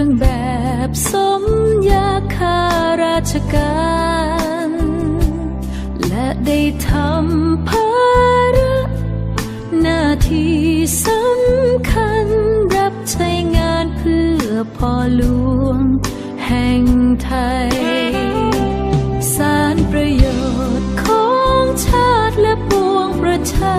รื่องแบบสมยาคาราชการ และได้ทำภาระหน้าที่สำคัญรับใช้งานเพื่อพ่อหลวงแห่งไทย สารประโยชน์ของชาติและปวงประชา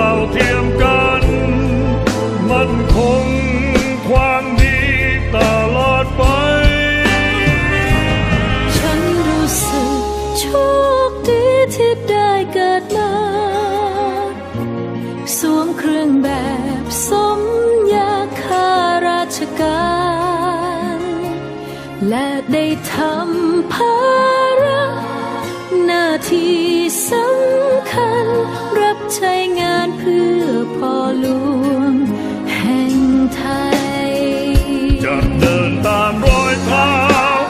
เท่าเทียมกัน มันคงความดีตลอดไป ฉันรู้สึกโชคดีที่ได้เกิดมา สวมเครื่องแบบสมยาคาราชการ และได้ทำภาระหน้าที่ ใช้งานเพื่อพ่อหลวงแห่งไทย จะเดินตามรอยเท้า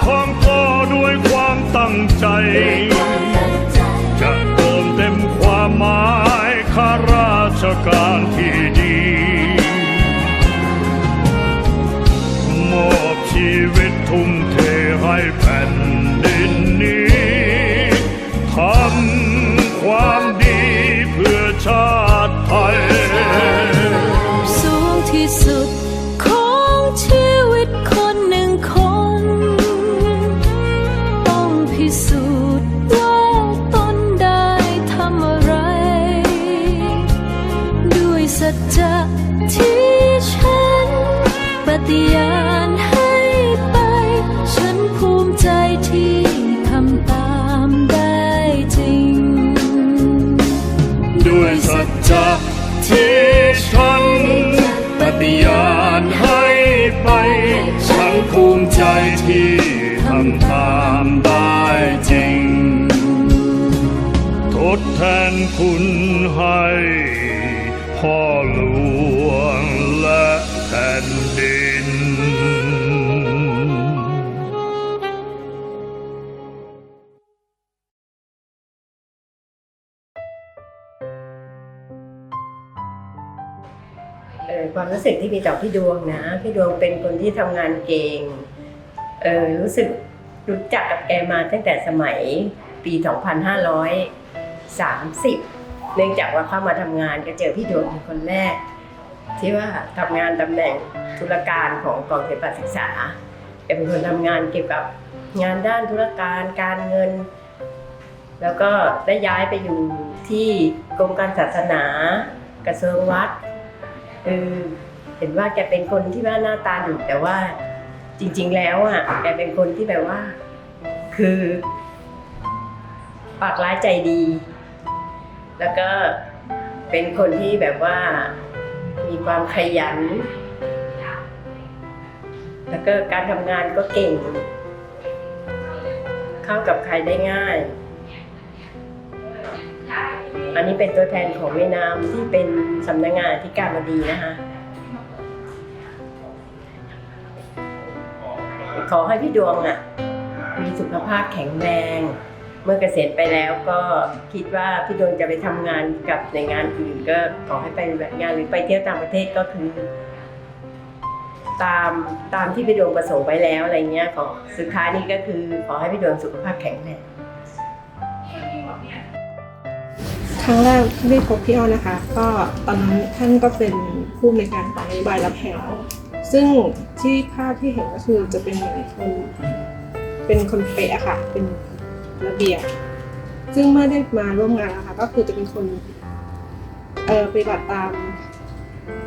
ของพ่อด้วยความตั้งใจ จะเติมเต็มความหมายข้าราชการที่ดีมอบชีวิตทุ่มเท ดแทนคุณให้พ่อหลวงและแผ่นดิน ความรู้สึกที่มีต่อพี่ดวงนะ พี่ดวงเป็นคนที่ทำงานเก่ง เออรู้สึกรู้จักกับแกมาตั้งแต่สมัยปี 2500 30 เนื่องจากว่าเข้ามาทำงานก็เจอพี่ดวงเป็นคนแรก ที่ว่าทำงานตำแหน่งธุรการของกองเก็บการศึกษาแกเป็นคนทำงานเกี่ยวกับงานด้านธุรการการเงิน แล้วก็ได้ย้ายไปอยู่ที่กรมการศาสนากระทรวงวัดคือเห็นว่าแกเป็นคนที่ว่าหน้าตาดุแต่ว่าจริง ๆ แล้วอะแกเป็นคนที่แบบว่า คือปากร้ายใจดี แล้วก็เป็นคนที่แบบว่ามีความขยัน แล้วก็การทำงานก็เก่ง เข้ากับใครได้ง่าย อันนี้เป็นตัวแทนของแม่น้ำที่เป็นสำนักงานที่การบดีนะคะ ขอให้พี่ดวงอะมีสุขภาพแข็งแรง เมื่อเกษียณไปแล้วก็คิดว่าพี่ดวงจะไปทำงานกับในวยงานอื่นก็ขอให้ไปปฏิบัติงานหรือไปเที่ยวต่างประเทศก็คือ ตามตามที่พี่ดวงประสงค์ไว้แล้วอะไรเงี้ยขอสุดท้ายนี้ก็คือขอให้พี่ดวงสุขภาพแข็งแรง ครั้งแรกที่ได้พบพี่อ้อนะคะ ก็ตอนนั้นท่านก็เป็นผู้ในวยการของนโยบายรับแถวซึ่งที่ภาพที่เห็นก็คือจะเป็นเหมือนคนเป็นคนเป๊ะอะค่ะ เป็น ระเบียบ ซึ่งเมื่อได้มาร่วมงานนะคะก็คือจะเป็นคนเออปฏิบัติตาม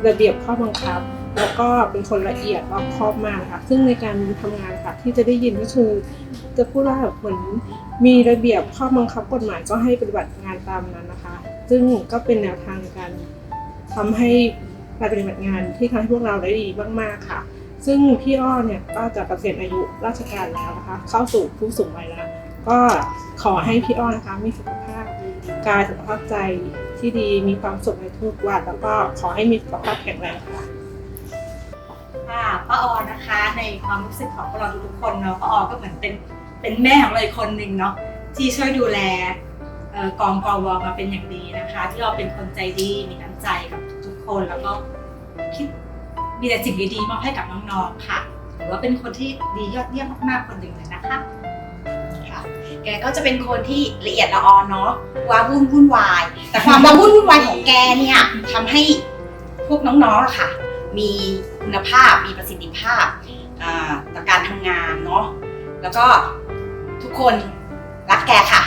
ระเบียบข้อบังคับ แล้วก็เป็นคนละเอียดรอบคอบมากนะคะซึ่งในการทำงานค่ะที่จะได้ยินก็คือจะพูดว่าเหมือนมีระเบียบข้อบังคับกฎหมายก็ให้ปฏิบัติงานตามนั้นนะคะ ซึ่งก็เป็นแนวทางในการทำให้การปฏิบัติงานที่ทำให้พวกเราได้ดีมากๆค่ะ ซึ่งพี่อ้อเนี่ยก็จะเกษียณอายุราชการแล้วนะคะ เข้าสู่ผู้สูงวัยแล้ว ก็ขอให้พี่อ้อนนะคะมีสุขภาพกายสุขภาพใจที่ดีมีความสุขในทุกวันแล้วก็ขอให้มีสุขภาพแข็งแรงค่ะค่ะป้าออนนะคะในความรู้สึกของพวกเราทุกๆคนเนาะป้าออก็เหมือนเป็นเป็นแม่ของเราอีกคนหนึ่งเนาะที่ช่วยดูแลเอ่อกองกวมาเป็นอย่างดีนะคะ ที่เราเป็นคนใจดีมีน้ำใจกับทุกๆคนแล้วก็คิดมีแต่สิ่งดีๆมอบให้กับน้องๆค่ะถือว่าเป็นคนที่ดียอดเยี่ยมมากๆคนหนึ่งเลยนะคะ แกก็จะเป็นคนที่ละเอียดละออเนาะว้าวุ่นวุ่นวาย แต่ความว้าวุ่นวุ่นวายของแกเนี่ยทำให้พวกน้องๆอะค่ะ มีคุณภาพมีประสิทธิภาพอ่าต่อการทำงานเนาะแล้วก็ทุกคนรักแกค่ะ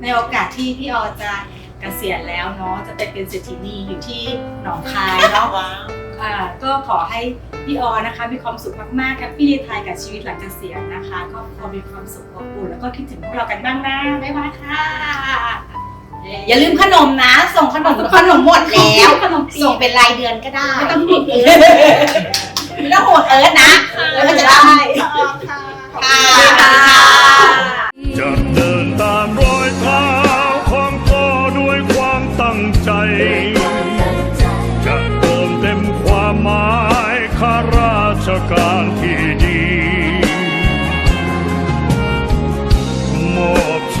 ในโอกาสที่พี่ออจะเกษียณแล้วเนาะจะไปเป็นเศรษฐีนีอยู่ที่หนองคายเนาะอ่า ก็ขอให้พี่ออนะคะ มีความสุขมากๆแฮปปี้ในไทยกับชีวิตหลังเกษียณนะคะก็พอมีความสุขอบอุ่นแล้วก็คิดถึงพวกเรากันบ้างนะบ๊ายบายค่ะอย่าลืมขนมนะ ส่งขนมขนมหมดแล้วขนมปีส่งเป็นรายเดือนก็ได้ไม่ต้องห่วงเอิร์ธไม่ต้องห่วงเอิร์ธนะเอิร์ธก็จะได้ค่ะค่ะจะ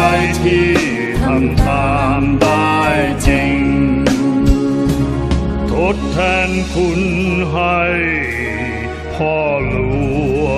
ใจที่ทำตามได้จริง ทดแทนคุณให้พ่อหลว